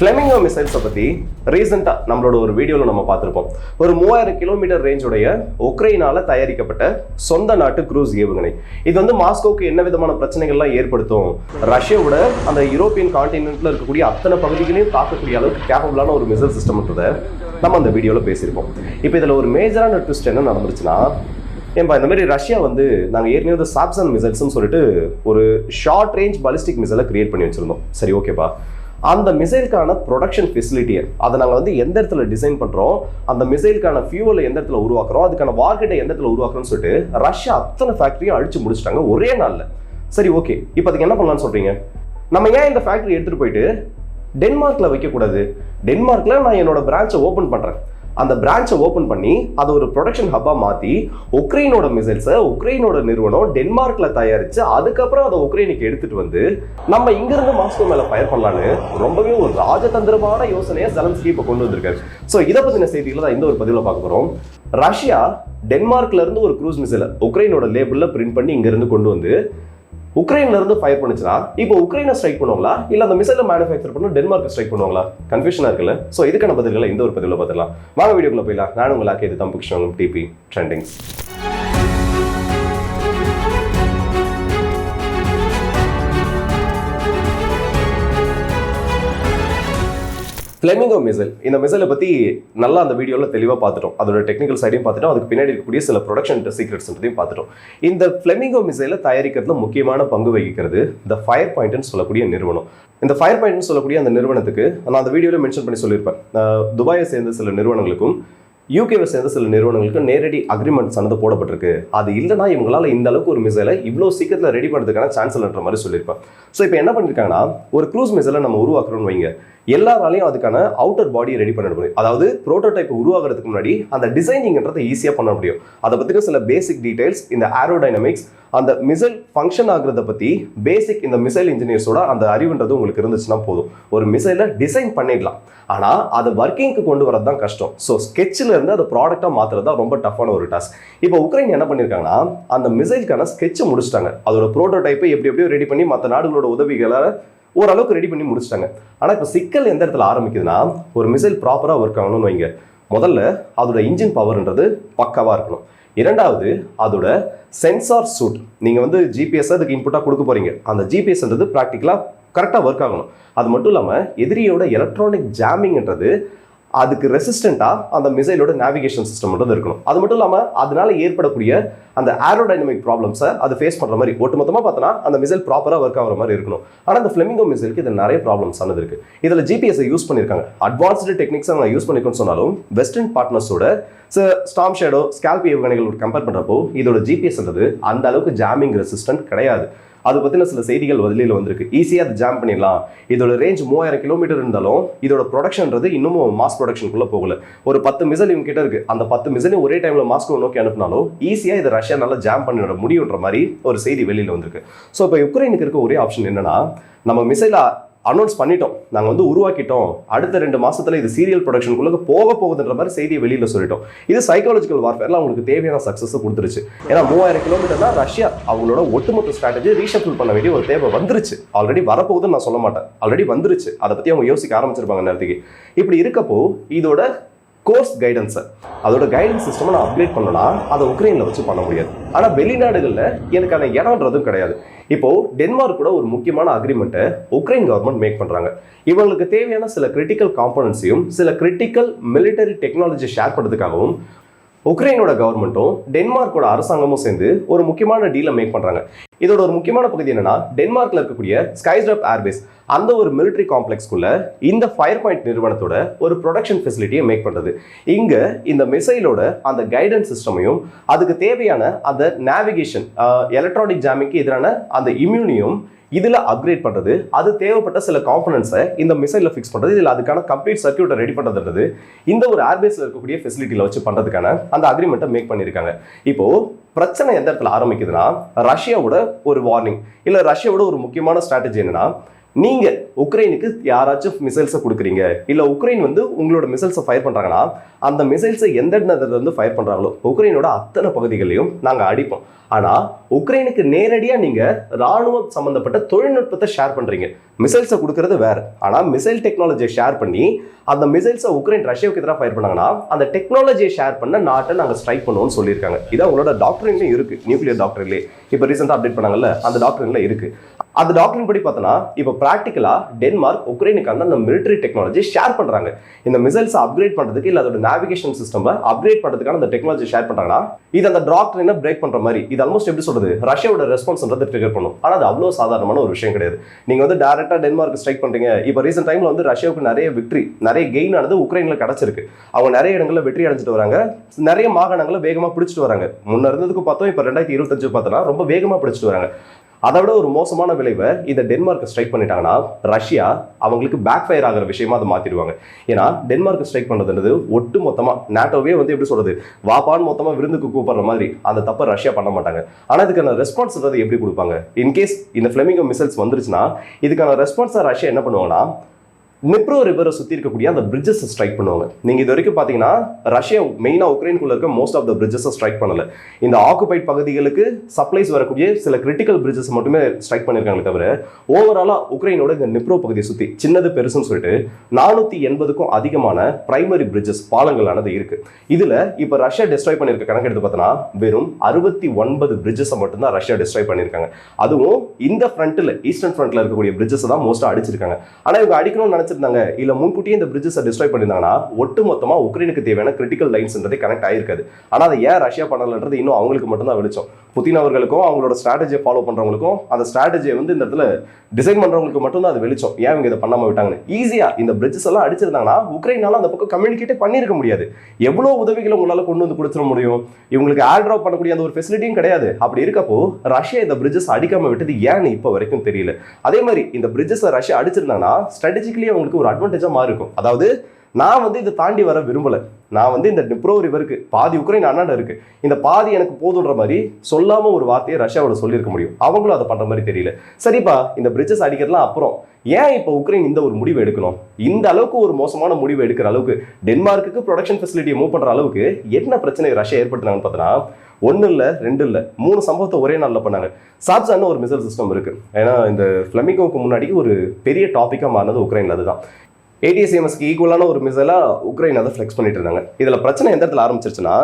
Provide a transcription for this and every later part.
Flamingo மிசைல்ஸை பற்றி ரீசெண்டாக நம்மளோட ஒரு வீடியோவில் நம்ம பார்த்துருப்போம். ஒரு மூவாயிரம் கிலோமீட்டர் ரேஞ்சுடைய உக்ரைனால் தயாரிக்கப்பட்ட சொந்த நாட்டு க்ரூஸ் ஏவுகணை. இது வந்து மாஸ்கோவுக்கு என்ன விதமான பிரச்சனைகள்லாம் ஏற்படுத்தும்? ரஷ்யாவோட அந்த யூரோப்பியன் கான்டினென்ட்ல இருக்கக்கூடிய அத்தனை பகுதிகளையும் தாக்கக்கூடிய அளவுக்கு கேப்பபிளான ஒரு மிசைல் சிஸ்டம்ன்றதை நம்ம அந்த வீடியோவில் பேசியிருப்போம். இப்போ இதில் ஒரு மேஜரான ட்விஸ்ட் என்ன நடந்துருச்சுன்னா ஏன்பா இந்த மாதிரி ரஷ்யா வந்து நாங்கள் ஏற்கனவே வந்து சாப்சன் மிசைல்ஸ்னு சொல்லிட்டு ஒரு ஷார்ட் ரேஞ்ச் பாலிஸ்டிக் மிசைலை கிரியேட் பண்ணி வச்சிருந்தோம். சரி ஓகேப்பா அந்த மிசைலுக்கான ப்ரொடக்ஷன் ஃபெசிலிட்டியை அதை நாங்கள் வந்து எந்த இடத்துல டிசைன் பண்ணுறோம் அந்த மிசைலுக்கான ஃபியூவலை எந்த இடத்துல உருவாக்குறோம் அதுக்கான வார்க்கெட்டை எந்த இடத்துல உருவாக்குறோம்னு சொல்லிட்டு ரஷ்யா அத்தனை ஃபேக்ட்ரியும் அழிச்சு முடிச்சிட்டாங்க ஒரே நாளில். சரி ஓகே இப்போ அதுக்கு என்ன பண்ணலாம்னு சொல்கிறீங்க நம்ம ஏன் இந்த ஃபேக்ட்ரி எடுத்துகிட்டு போயிட்டு டென்மார்க்கில் வைக்கக்கூடாது? டென்மார்க்கில் நான் என்னோட பிரான்ச்சை ஓப்பன் பண்ணுறேன் அந்த பிரான்ச்சை ஓப்பன் பண்ணி அதை ஒரு ப்ரொடக்ஷன் ஹப்பாக மாற்றி உக்ரைனோட மிசைல்ஸை உக்ரைனோட நிறுவனம் டென்மார்க்கில் தயாரித்து அதுக்கப்புறம் அதை உக்ரைனுக்கு எடுத்துகிட்டு வந்து நம்ம இங்கிருந்து மாஸ்கோ மேலே ஃபயர் பண்ணலான்னு ரொம்பவே ஒரு ராஜதந்திரமான யோசனையை ஜெலன்ஸ்கி இப்போ கொண்டு வந்திருக்காரு. ஸோ இதை பற்றின செய்திகளை தான் இந்த ஒரு பதிவில் பார்க்க போகிறோம் ரஷ்யா டென்மார்க்லேருந்து ஒரு க்ரூஸ் மிசைலை உக்ரைனோட லேபிளில் பிரிண்ட் பண்ணி இங்கிருந்து கொண்டு வந்து உக்ரைன்ல இருந்து ஃபயர் பண்ணுச்சுன்னா இப்போ உக்ரைனை ஸ்ட்ரைக் பண்ணுவாங்களா? இல்ல அந்த மிசைல மேனுஃபேக்சர் பண்ண டென்மார்க் ஸ்ட்ரைக் பண்ணுவாங்களா? கன்ஃபியூஷனா இருக்குல்ல? சோ இதுக்கான பதில்களை இந்த ஒரு பதிவில் பார்த்துக்கலாம் வாங்க வீடியோக்குள்ள போயிடலாம். நான் உங்களுக்கு இது Thambu Krishnan DP trendings Flamingo missile இந்த மிசைலை பற்றி நல்லா அந்த வீடியோவில் தெளிவாக பார்த்துட்டோம். அதோட டெக்னிக்கல் சைடையும் பார்த்துட்டோம். அதுக்கு பின்னாடி இருக்கக்கூடிய சில ப்ரொடக்ஷன் சீக்ரெட்ஸ்ன்றதையும் பார்த்துட்டோம். இந்த ஃப்ளெமிங்கோ மிசைலை தயாரிக்கிறதுல முக்கியமான பங்கு வகிக்கிறது இந்த ஃபயர் பாயிண்ட்னு சொல்லக்கூடிய நிறுவனம். இந்த ஃபயர் பாயிண்ட்னு சொல்லக்கூடிய அந்த நிறுவனத்துக்கு நான் அந்த வீடியோவில் மென்ஷன் பண்ணி சொல்லியிருப்பேன். துபாயை சேர்ந்த சில நிறுவனங்களுக்கும் யூகேவை சேர்ந்த சில நிறுவனங்களுக்கு நேரடி அக்ரிமெண்ட் சனது போடப்பட்டிருக்கு. அது இல்லைனா இவங்களால இந்த அளவுக்கு ஒரு மிசைலை இவ்வளோ சீக்கிரத்தில் ரெடி பண்ணுறதுக்கான சான்ஸ் இல்லைன்ற மாதிரி சொல்லியிருப்பேன் ஸோ இப்போ என்ன பண்ணியிருக்காங்கன்னா ஒரு க்ரூஸ் மிசைலை நம்ம உருவாக்குறோம்னு வைங்க. எல்லாராலையும் அதுக்கான அவுட்டர் பாடியை ரெடி பண்ண முடியும். அதாவது ப்ரோட்டோடைப் உருவாகிறதுக்கு முன்னாடி அந்த டிசைனிங்ன்றதை ஈஸியாக பண்ண முடியும். அதை பற்றின சில பேசிக் டீடைல்ஸ் இந்த ஆரோடைனமிக்ஸ் அந்த மிசைல் ஃபங்க்ஷன் ஆகுறத பற்றி பேசிக் இந்த மிசைல் இன்ஜினியர்ஸோட அந்த அறிவுன்றது உங்களுக்கு இருந்துச்சுன்னா போதும். ஒரு மிசைலை டிசைன் பண்ணிடலாம். ஆனால் அதை ஒர்க்கிங்க்கு கொண்டு வரது தான் கஷ்டம் ஸோ ஸ்கெட்சில் இருந்து அதை ப்ராடக்டாக மாற்றுறது தான் ரொம்ப டஃப்பான ஒரு டாஸ்க் இப்போ உக்ரைன் என்ன பண்ணியிருக்காங்கன்னா அந்த மிசைலுக்கான ஸ்கெட்சை முடிச்சிட்டாங்க. அதோட ப்ரோட்டோடைப்பை எப்படி எப்படியோ ரெடி பண்ணி மற்ற நாடுகளோட உதவிகளை ஓரளவுக்கு ரெடி பண்ணி முடிச்சிட்டாங்க. ஆனால் இப்போ சிக்கல் எந்த இடத்துல ஆரம்பிக்குதுன்னா ஒரு மிசைல் ப்ராப்பராக ஒர்க் ஆகணும்னு வைங்க. முதல்ல அதோட இன்ஜின் பவர்ன்றது பக்காவாக இருக்கணும். இரண்டாவது அதோட சென்சார் சூட் நீங்கள் வந்து ஜிபிஎஸ் அதுக்கு இன்புட்டாக கொடுக்க போகிறீங்க அந்த ஜிபிஎஸ்ன்றது ப்ராக்டிக்கலாக கரெக்டாக ஒர்க் ஆகணும். அது மட்டும் இல்லாமல் எதிரியோட எலக்ட்ரானிக் ஜாமிங்ன்றது அதுக்கு ரெசிஸ்டண்ட்டாக அந்த மிசைலோட நேவிகேஷன் சிஸ்டம்ன்றது இருக்கணும். அது மட்டும் இல்லாமல் அதனால ஏற்படக்கூடிய அந்த ஏரோடைனமிக் ப்ராப்ளம்ஸை அது ஃபேஸ் பண்ணுற மாதிரி ஒட்டுமொத்தமாக பார்த்தோன்னா அந்த மிசைல் ப்ராப்பராக ஒர்க் ஆகிற மாதிரி இருக்கணும். ஆனால் அந்த ஃப்ளெமிங்கோ மிசைலுக்கு இதில் நிறைய ப்ராப்ளம்ஸ் ஆனது இருக்கு. இதில் ஜிபிஎஸ்ஸை யூஸ் பண்ணியிருக்காங்க. அட்வான்ஸ்டு டெக்னிக்ஸை நான் யூஸ் பண்ணிக்கணும்னு சொன்னாலும் வெஸ்டர்ன் பார்ட்னர்ஸோட ஸ்டாம் ஷேடோ ஸ்கேல்பி ஏவுகணைகளோட கம்பேர் பண்ணுறப்போ இதோட ஜிபிஎஸ்ன்றது அந்த அளவுக்கு ஜாமிங் ரெசிஸ்டன்ட் கிடையாது. அது பற்றின சில செய்திகள் வெளியில் வந்திருக்கு. ஈஸியாக அதை ஜாம் பண்ணிடலாம். இதோட ரேஞ்ச் மூவாயிரம் கிலோமீட்டர் இருந்தாலும் இதோட ப்ரொடக்ஷன்றது இன்னமும் மாஸ் ப்ரொடக்ஷனுக்குள்ளே போகல. ஒரு பத்து மிசல் இவங்க கிட்ட இருக்கு. அந்த பத்து மிசலையும் ஒரே டைமில் மாஸ்கோ நோக்கி அனுப்பினாலும் ஈஸியாக இதை ரஷ்யா நல்லா ஜாம் பண்ணிட முடியுன்ற மாதிரி ஒரு செய்தி வெளியில் வந்திருக்கு. ஸோ இப்போ யுக்ரைனுக்கு இருக்க ஒரே ஆப்ஷன் என்னன்னா நம்ம மிசைலாக அனௌன்ஸ் பண்ணிட்டோம். நாங்கள் வந்து உருவாக்கிட்டோம். அடுத்த ரெண்டு மாதத்தில் இது சீரியல் ப்ரொடக்ஷனுக்குள்ளே போக போகுதுன்ற மாதிரி செய்தியை வெளியில் சொல்லிட்டோம். இது சைக்காலஜிக்கல் வார்ஃபேரில் அவங்களுக்கு தேவையான சக்ஸஸை கொடுத்துருச்சு. ஏன்னா மூவாயிரம் கிலோமீட்டர்னா ரஷ்யா அவங்களோட ஒட்டுமொத்த ஸ்ட்ராட்டஜி ரீஷஃபில் பண்ண வேண்டிய ஒரு தேவை வந்துருச்சு. ஆல்ரெடி வரப்போகுதுன்னு நான் சொல்ல மாட்டேன். ஆல்ரெடி வந்துருச்சு. அதை பற்றி அவங்க யோசிக்க ஆரம்பிச்சிருப்பாங்க நேரத்துக்கு. இப்படி இருக்கப்போ இதோட கோர்ஸ் கைடன்ஸை அதோட கைடன்ஸ் சிஸ்டமை நான் அப்டேட் பண்ணனா அதை உக்ரைனில் வச்சு பண்ண முடியாது. ஆனால் வெளிநாடுகளில் எனக்கான இடம்ன்றதும் கிடையாது. இப்போ டென்மார்க் கூட ஒரு முக்கியமான அக்ரிமெண்ட்டை உக்ரைன் கவர்மெண்ட் மேக் பண்ணுறாங்க இவங்களுக்கு தேவையான சில கிரிட்டிக்கல் காம்பனன்ஸையும் சில கிரிட்டிக்கல் மிலிட்டரி டெக்னாலஜி ஷேர் பண்ணுறதுக்காகவும் உக்ரைனோட கவர்மெண்ட்டும் டென்மார்க்கோட அரசாங்கமும் சேர்ந்து ஒரு முக்கியமான டீலை மேக் பண்ணுறாங்க இதோட ஒரு முக்கியமான பகுதி என்னன்னா டென்மார்க்ல இருக்கக்கூடிய ஸ்கைஸ்டப் ஏர்பேஸ் அந்த ஒரு மிலிட்டரி காம்ப்ளெக்ஸ்க்குள்ள இந்த ஃபயர் பாயிண்ட் நிறுவனத்தோட ஒரு ப்ரொடக்ஷன் ஃபெசிலிட்டியை மேக் பண்ணுறது இங்கே இந்த மிசைலோட அந்த கைடன்ஸ் சிஸ்டமையும் அதுக்கு தேவையான அந்த நேவிகேஷன் எலக்ட்ரானிக் ஜாமிக்கு எதிரான அந்த இம்யூனியும் இதில் அப்கிரேட் பண்ணுறது அது தேவைப்பட்ட சில காம்பனன்ஸை இந்த மிசைலில் ஃபிக்ஸ் பண்ணுறது இதில் அதுக்கான கம்ப்ளீட் சர்க்கியூட்டை ரெடி பண்ணுறதுன்றது இந்த ஒரு ஏர்பேஸில் இருக்கக்கூடிய ஃபெசிலிட்டியில் வச்சு பண்ணுறதுக்கான அந்த அக்ரிமெண்ட்டை மேக் பண்ணியிருக்காங்க இப்போது பிரச்சனை எந்த இடத்துல ஆரம்பிக்குதுன்னா ரஷ்யாவோட ஒரு வார்னிங் இல்லை ரஷ்யாவோட ஒரு முக்கியமான ஸ்ட்ராட்டஜி என்னன்னா நீங்க உக்ரைனுக்கு யாராச்சும் மிசைல்ஸை கொடுக்குறீங்க இல்ல உக்ரைன் வந்து உங்களோட மிசைல்ஸை ஃபயர் பண்றாங்கன்னா அந்த மிசைல்ஸை எந்த இடத்துல இருந்து ஃபயர் பண்றாங்களோ உக்ரைனோட அத்தனை பகுதிகளையும் நாங்க அடிப்போம். ஆனா உக்ரைனுக்கு நேரடியா நீங்க ராணுவம் சம்பந்தப்பட்ட தொழில்நுட்பத்தை ஷேர் பண்றீங்க. மிசைல்ஸை கொடுக்கறது வேறு. ஆனால் மிசைல் டெக்னாலஜியை ஷேர் பண்ணி அந்த மிசைல்ஸை உக்ரைன் ரஷ்யாவுக்கு எதிராக ஃபயர் பண்ணாங்கன்னா அந்த டெக்னாலஜியை ஷேர் பண்ண நாட்டை நாங்கள் ஸ்ட்ரைக் பண்ணுவோம்னு சொல்லியிருக்காங்க. இது அவங்களோட டாக்டரிங்லேயும் இருக்குது நியூக்ளியர் டாக்டர்லேயே இப்போ ரீசெண்டாக அப்டேட் பண்ணாங்கல்ல அந்த டாக்டரின்ல இருக்குது அந்த டாக்டரின் படி பார்த்தோன்னா இப்போ ப்ராக்டிக்கலாக டென்மார்க் உக்ரைனுக்கான அந்த மிலிட்டரி டெக்னாலஜி ஷேர் பண்ணுறாங்க இந்த மிசைல்ஸை அப்கிரேட் பண்ணுறதுக்கு இல்லை அதோட நேவிகேஷன் சிஸ்டம் அப்கிரேட் பண்ணுறதுக்கான அந்த டெக்னாலஜி ஷேர் பண்ணுறாங்கன்னா இது அந்த டாக்டரினை பிரேக் பண்ணுற மாதிரி. இது ஆல்மோஸ்ட் எப்படி சொல்கிறது ரஷ்யாவோட ரெஸ்பான்ஸ்ன்றது ட்ரிகர் பண்ணும். ஆனால் அது அவ்வளோ சாதாரணமான ஒரு விஷயம் கிடையாது. நீங்கள் வந்து டேரக்ட் டென்மார்க் ஸ்ட்ரைக் பண்ணுறீங்க இப்போ ரீசெண்ட் டைமில் வந்து ரஷ்யாவுக்கு நிறைய விக்ட்ரி நிறைய கெயின் ஆனது உக்ரைன்ல கிடச்சிருக்கு. அவங்க நிறைய இடங்களில் வெற்றி அடைஞ்சிட்டு வராங்க. நிறைய மாகாணங்களை வேகமா பிடிச்சிட்டு வராங்க. முன்ன இருந்ததுக்கு பார்த்தோம் இப்போ ரெண்டாயிரத்தி இருபத்தஞ்சு பார்த்தோன்னா ரொம்ப வேகமா பிடிச்சிட்டு வராங்க. அதை விட ஒரு மோசமான விளைவை இந்த டென்மார்க் ஸ்ட்ரைக் பண்ணிட்டாங்கன்னா ரஷ்யா அவங்களுக்கு பேக் ஃபயர் ஆகிற விஷயமா அதை மாத்திடுவாங்க. ஏன்னா டென்மார்க் ஸ்ட்ரைக் பண்ணுறதுன்றது ஒட்டு மொத்தமா நேட்டோவே வந்து எப்படி சொல்றது வாப்பான்னு மொத்தமா விருந்துக்கு கூப்பிடுற மாதிரி அந்த தப்பை ரஷ்யா பண்ண மாட்டாங்க. ஆனா இதுக்கான ரெஸ்பான்ஸ் எப்படி கொடுப்பாங்க? இன்கேஸ் இந்த ஃபிளமிங்கோ மிசைல்ஸ் வந்துருச்சுன்னா இதுக்கான ரெஸ்பான்ஸா ரஷ்யா என்ன பண்ணுவாங்கன்னா நிப்ரோ ரிவரை சுற்றி இருக்கக்கூடிய அந்த பிரிட்ஜஸ் ஸ்ட்ரைக் பண்ணுவாங்க. நீங்கள் இது வரைக்கும் பார்த்தீங்கன்னா ரஷ்யா மெயினாக உக்ரைனுக்குள்ள இருக்க மோஸ்ட் ஆஃப் த பிரிட்ஜஸை ஸ்ட்ரைக் பண்ணல. இந்த ஆக்குபைட் பகுதிகளுக்கு சப்ளைஸ் வரக்கூடிய சில கிரிட்டிக்கல் பிரிட்ஜஸ் மட்டுமே ஸ்ட்ரைக் பண்ணியிருக்காங்களே தவிர ஓவராலாக உக்ரைனோட இந்த நிப்ரோ பகுதியை சுற்றி சின்னது பெருசுன்னு சொல்லிட்டு நானூற்றி எண்பதுக்கும் அதிகமான பிரைமரி பிரிட்ஜஸ் பாலங்களானது இருக்குது இதில் இப்போ ரஷ்யா டிஸ்ட்ராய் பண்ணியிருக்க கணக்கு எடுத்து பார்த்தோன்னா வெறும் அறுபத்தி ஒன்பது பிரிட்ஜஸை மட்டும்தான் ரஷ்யா டிஸ்ட்ராய் பண்ணியிருக்காங்க அதுவும் இந்த ஃப்ரண்ட்டில் ஈஸ்டர்ன் ஃப்ரண்ட்டில் இருக்கக்கூடிய பிரிட்ஜஸை தான் மோஸ்ட்டாக அடிச்சிருக்காங்க. ஆனால் இவங்க அடிக்கணும்னு வச்சிருந்தாங்க இல்ல முன்கூட்டியே இந்த பிரிட்ஜஸை டிஸ்ட்ராய் பண்ணியிருந்தாங்கன்னா ஒட்டு மொத்தமா உக்ரைனுக்கு தேவையான கிரிட்டிக்கல் லைன்ஸ்ன்றதே கனெக்ட் ஆயிருக்காது. ஆனா அதை ஏன் ரஷ்யா பண்ணலன்றது இன்னும் அவங்களுக்கு மட்டும்தான் வெளிச்சம். புதின் அவர்களுக்கும் அவங்களோட ஸ்ட்ராட்டஜியை ஃபாலோ பண்ணுறவங்களுக்கும் அந்த ஸ்ட்ராட்டஜியை வந்து இந்த இடத்துல டிசைன் பண்ணுறவங்களுக்கு மட்டும்தான் அது வெளிச்சம். ஏன் இவங்க இதை பண்ணாமல் விட்டாங்கன்னு? ஈஸியாக இந்த பிரிட்ஜஸ் எல்லாம் அடிச்சிருந்தாங்கன்னா உக்ரைனால அந்த பக்கம் கம்யூனிகேட்டே பண்ணியிருக்க முடியாது. எவ்வளோ உதவிகளை உங்களால் கொண்டு வந்து கொடுத்துட முடியும்? இவங்களுக்கு ஏர் ட்ராப் பண்ணக்கூடிய அந்த ஒரு ஃபெசிலிட்டியும் கிடையாது. அப்படி இருக்கப்போ ரஷ்யா இந்த பிரிட்ஜஸ் அடிக்காமல் விட்டது ஏன்னு இப்போ வரைக்கும் தெரியல. அதே மாதிரி இந்த பிரிட்ஜஸை ரஷ்யா அடிச்சிருந்தாங்கன்னா ஸ்ட்ராட்டஜிக்கலி அவங்களுக்கு ஒரு அட்வான்டேஜாக மாறி இருக்கும் அதாவது நான் வந்து இதை தாண்டி வர விரும்பலை. நான் வந்து இந்த டிப்ரோ ரிவருக்கு பாதி உக்ரைன் அண்ணாட இருக்கு. இந்த பாதி எனக்கு போதுன்ற மாதிரி சொல்லாம ஒரு வார்த்தையை ரஷ்யாவோட சொல்லியிருக்க முடியும். அவங்களும் அதை பண்ற மாதிரி தெரியல. சரிப்பா இந்த பிரிட்ஜஸ் அடிக்கிறதுலாம் அப்புறம் ஏன் இப்போ உக்ரைன் இந்த ஒரு முடிவு எடுக்கணும்? இந்த அளவுக்கு ஒரு மோசமான முடிவு எடுக்கிற அளவுக்கு டென்மார்க்குக்கு ப்ரொடக்ஷன் ஃபெசிலிட்டியை மூவ் பண்ற அளவுக்கு என்ன பிரச்சனை ரஷ்யா ஏற்படுத்தினாங்கன்னு பார்த்தோன்னா ஒன்று இல்லை ரெண்டு இல்லை மூணு சம்பவத்தை ஒரே நாளில் பண்ணாங்க. சாப்சான்னு ஒரு மிசைல் சிஸ்டம் இருக்குது ஏன்னா இந்த ஃப்ளமிங்கோக்கு முன்னாடி ஒரு பெரிய டாப்பிக்காக மாறினது உக்ரைனில் அதுதான். ஏடிஎஸ்எம்எஸ்க்கு ஈக்குவலான ஒரு மிசைலாக உக்ரைன் அதை ஃப்ளெக்ஸ் பண்ணிட்டு இருந்தாங்க. இதில் பிரச்சனை எந்த இடத்துல ஆரம்பிச்சிருச்சுன்னா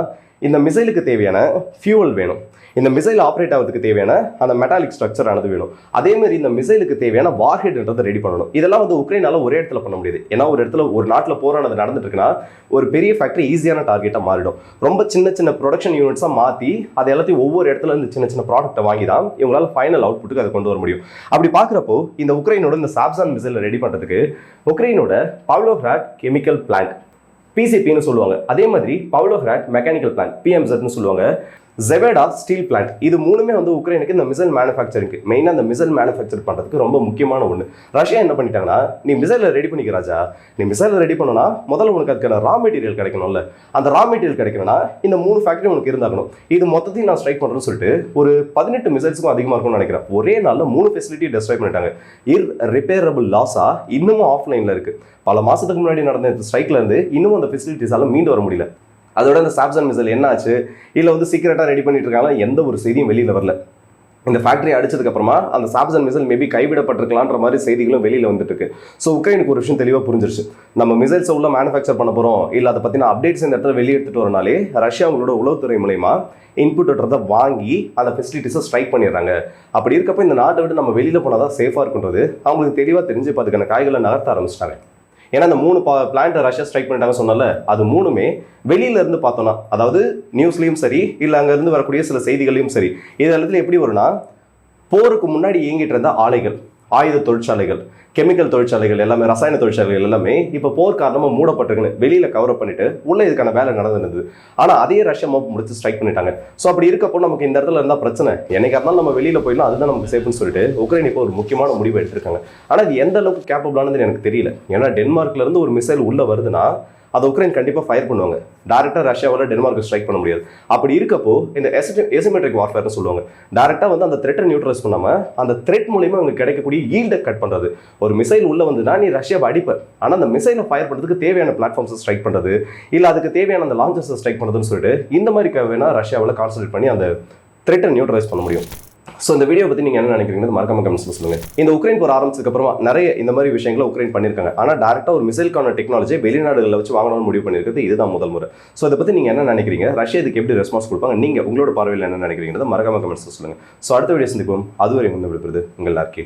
இந்த மிசைலுக்கு தேவையான ஃபியூவல் வேணும். இந்த மிசைல் ஆப்ரேட் ஆகிறதுக்கு தேவையான அந்த மெட்டாலிக் ஸ்ட்ரக்சர் ஆனது வேணும். அதே மாதிரி இந்த மிசைலுக்கு தேவையான வார்ஹெட்ன்றதை ரெடி பண்ணணும். இதெல்லாம் வந்து உக்ரைனால ஒரே இடத்துல பண்ண முடியுது. ஏன்னா ஒரு இடத்துல ஒரு நாட்டில் போரானது நடந்துட்டு இருக்குன்னா ஒரு பெரிய ஃபேக்டரி ஈஸியான டார்கெட்டாக மாறிடும். ரொம்ப சின்ன சின்ன ப்ரொடக்ஷன் யூனிட்ஸாக மாற்றி அது எல்லாத்தையும் ஒவ்வொரு இடத்துல இருந்து சின்ன சின்ன ப்ராடக்ட்டை வாங்கி தான் இவங்களால் ஃபைனல் அவுட்புட்டுக்கு அதை கொண்டு வர முடியும். அப்படி பார்க்குறப்போ இந்த உக்ரைனோட இந்த சாப்சான் மிசைலை ரெடி பண்ணுறதுக்கு உக்ரைனோட பவ்லோஹ்ராட் கெமிக்கல் பிளான்ட் பிசிபின்னு சொல்லுவாங்க. அதே மாதிரி பவ்லோஹ்ராட் மெக்கானிக்கல் பிளான் பிஎம்சட்னு சொல்லுவாங்க. ஜெவேடா ஸ்டீல் பிளான்ட் இது மூணுமே வந்து உக்ரைனுக்கு இந்த மிசைல் மேனுஃபேக்சரிங்க்கு மெயினாக இந்த மிசைல் மேனுஃபேக்சர் பண்ணுறதுக்கு ரொம்ப முக்கியமான ஒன்று ரஷ்யா என்ன பண்ணிட்டாங்கன்னா நீ மிசைலை ரெடி பண்ணிக்க ராஜா. நீ மிசைலை ரெடி பண்ணனா முதல்ல உனக்கு அதுக்கான ரா மெட்டீரியல் கிடைக்கணும்ல. அந்த ரா மெட்டீரியல் கிடைக்கணும்னா இந்த மூணு ஃபேக்டரி உனக்கு இருந்தாகணும். இது மொத்தத்தையும் நான் ஸ்ட்ரைக் பண்ணுறேன்னு சொல்லிட்டு ஒரு பதினெட்டு மிசைல்ஸுக்கும் அதிகமாக இருக்கும்னு நினைக்கிறேன். ஒரே நாளில் மூணு ஃபெசிலிட்டி டெஸ்ட்ராய் பண்ணிட்டாங்க. இர் ரிப்பேரபிள் லாஸாக இன்னமும் ஆஃப்லைனில் இருக்குது பல மாதத்துக்கு முன்னாடி நடந்த இந்த ஸ்ட்ரைக்லேருந்து இன்னும் அந்த ஃபெசிலிட்டிஸால மீண்டு வர முடியல. அதோட இந்த சாப்சன் மிசைல் என்ன ஆச்சு இல்லை வந்து சீக்கிரட்டாக ரெடி பண்ணிட்டு இருக்காங்க. எந்த ஒரு செய்தியும் வெளியில் வரல. இந்த ஃபேக்டரி அடிச்சதுக்கப்புறமா அந்த சாப்சன் மிசைல் மேபி கைவிடப்பட்டிருக்கலான்ற மாதிரி செய்திகளும் வெளியில் வந்துட்டு இருக்கு ஸோ உக்ரைனுக்கு ஒரு விஷயம் தெளிவாக புரிஞ்சிருச்சு. நம்ம மிசைல்ஸை உள்ள மேனுஃபேக்சர் பண்ண போகிறோம் இல்லை அதை பற்றின அப்டேட்ஸ் இந்த இடத்துல வெளியெடுத்துட்டு வரனாலே ரஷ்யா அவங்களோட உளவுத்துறை மூலயமா இன்புட்ன்றதை வாங்கி அந்த ஃபெசிலிட்டிஸை ஸ்ட்ரைக் பண்ணிடுறாங்க. அப்படி இருக்கப்போ இந்த நாட்டை விட்டு நம்ம வெளியில் போனால் தான் சேஃபாக இருக்குன்றது அவங்களுக்கு தெளிவாக தெரிஞ்சு இப்போ அதுக்கான காய்களை நகர்த்த ஆரம்பிச்சிட்டாங்க. ஏன்னா அந்த மூணு பிளான்ட்டை ரஷ்யா ஸ்ட்ரைக் பண்ணிட்டாங்க சொன்னால அது மூணுமே வெளியில இருந்து பார்த்தோம்னா அதாவது நியூஸ்லேயும் சரி இல்லை அங்கேருந்து வரக்கூடிய சில செய்திகளையும் சரி இது எல்லாத்துலையும் எப்படி வரும்னா போருக்கு முன்னாடி இயங்கிட்டு இருந்த ஆலைகள். ஆயுத தொழிற்சாலைகள் கெமிக்கல் தொழிற்சாலைகள் எல்லாமே ரசாயன தொழிற்சாலைகள் எல்லாமே இப்போ போர் காரணமாக மூடப்பட்டிருக்குன்னு வெளியில் கவர் பண்ணிட்டு உள்ளே இதுக்கான வேலை நடந்துருந்தது. ஆனால் அதே ரஷ்யா மோப் முடிச்சு ஸ்ட்ரைக் பண்ணிட்டாங்க. ஸோ அப்படி இருக்கப்போ நமக்கு இந்த இடத்துல இருந்தால் பிரச்சனை. என்னைக்கா இருந்தாலும் நம்ம வெளியில் போயிடலாம் அதுதான் நமக்கு சேஃப்னு சொல்லிட்டு உக்ரைன் இப்போ ஒரு முக்கியமான முடிவு எடுத்திருக்காங்க. ஆனால் இது எந்த அளவுக்கு கேப்பபிளானது எனக்கு தெரியல. ஏன்னா டென்மார்க்லேருந்து ஒரு மிசைல் உள்ளே வருதுன்னா அதை உக்ரைன் கண்டிப்பாக ஃபயர் பண்ணுவாங்க. டேரெக்டாக ரஷ்யாவில் டென்மார்க்கு ஸ்ட்ரைக் பண்ண முடியாது. அப்படி இருக்கப்போ இந்த எசிமெட்ரிக் வார்ஃபேர்னு சொல்லுவாங்க. டேரெக்டாக வந்து அந்த த்ரெட்டை நியூட்ரலைஸ் பண்ணாமல் அந்த த்ரெட் மூலியமாக அவங்க கிடைக்கக்கூடிய ஈல்டை கட் பண்ணுறது ஒரு மிசைல் உள்ளே வந்துன்னா நீ ரஷ்யாவை அடிப்ப ஆனால் அந்த மிசைலை ஃபயர் பண்ணுறதுக்கு தேவையான பிளாட்ஃபார்ம்ஸை ஸ்ட்ரைக் பண்ணுறது இல்லை அதுக்கு தேவையான அந்த லான்ச்சஸை ஸ்ட்ரைக் பண்ணுறதுன்னு சொல்லிட்டு இந்த மாதிரி வேணால் ரஷ்யாவில் கான்சன்ட்ரேட் பண்ணி அந்த த்ரெட்டை நியூட்ரலைஸ் பண்ண முடியும். ஸோ இந்த வீடியோ பற்றி நீங்கள் என்ன நினைக்கிறீங்க மறக்காம கமெண்ட்ஸில் சொல்லுங்கள் இந்த உக்ரைன் போர் ஆரம்பிச்சதுக்கப்புறமா நிறைய இந்த மாதிரி விஷயங்களை உக்ரைன் பண்ணியிருக்காங்க. ஆனால் டேரெக்டாக ஒரு மிசைலுக்கான டெக்னாலஜி வெளிநாடுகளில் வச்சு வாங்கணும்னு முடிவு பண்ணியிருக்கிறது இதுதான் முதல் முறை. ஸோ இதை பற்றி நீங்கள் என்ன நினைக்கிறீங்க? ரஷ்யா இதுக்கு எப்படி ரெஸ்பான்ஸ் கொடுப்பாங்க? நீங்கள் உங்களோட பார்வையில் என்ன நினைக்கிறீங்கிறத மறக்காம கமெண்ட்ஸில் சொல்லுங்கள் ஸோ அடுத்த வீடியோ சந்திப்போம். அதுவரை வந்து விடுறது உங்கள் எல்லாருக்கே